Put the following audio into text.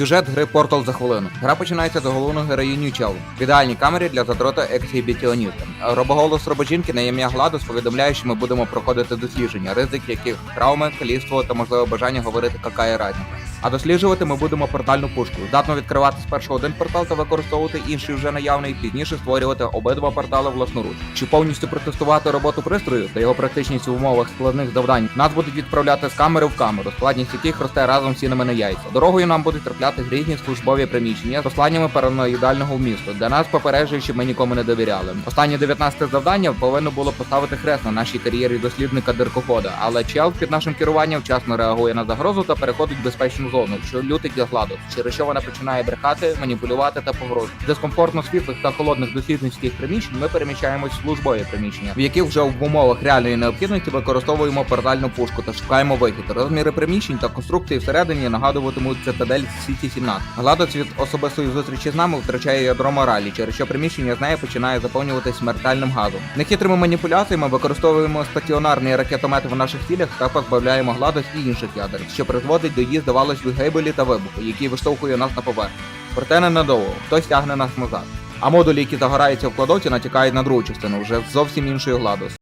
Сюжет гри Портал за хвилину. Гра починається з головної героїні Чел. В ідеальній камері для затрота ексгібіціоніста. Робоголос робочинки на ім'я Гладус повідомляє, що ми будемо проходити дослідження, ризик яких травми, каліство та можливе бажання говорити какая разниця. А досліджувати ми будемо портальну пушку. Здатно відкривати спершу один портал та використовувати інший вже наявний, пізніше створювати обидва портали власноруч. Чи повністю протестувати роботу пристрою та його практичність в умовах складних завдань нас будуть відправляти з камери в камеру, складність яких росте разом з цінами на яйця. Дорогою нам будуть трапляти різні службові приміщення з посланнями параноїдального вмісту, де нас попереджують, щоб ми нікому не довіряли. Останнє 19 завдання повинно було поставити хрест на нашій кар'єрі дослідника диркохода, але чел під нашим керуванням вчасно реагує на загрозу та переходить в безпечну зону, що лютить для гладу, через що вона починає брехати, маніпулювати та погрожувати. З Дискомфортно світлих та холодних дослідницьких приміщень ми переміщаємось в службові приміщення, в яких вже в умовах реальної необхідності використовуємо портальну пушку та шукаємо вихід. Розміри приміщень та конструкції всередині нагадуватимуть цитадель Сіті 17. Гладоц від особистої зустрічі з нами втрачає ядро моралі, через що приміщення з нею починає заповнюватись смертельним газом. Нехитрими маніпуляціями використовуємо стаціонарні ракетомети в наших цілях та позбавляємо гладоць і інших ядер, що призводить до її, здавалось, гибелі та вибуху, який виштовхує нас на поверхню. Проте ненадовго, хтось тягне нас назад. А модулі, які загораються в кладовці, натякають на другу частину вже зовсім іншою гладус.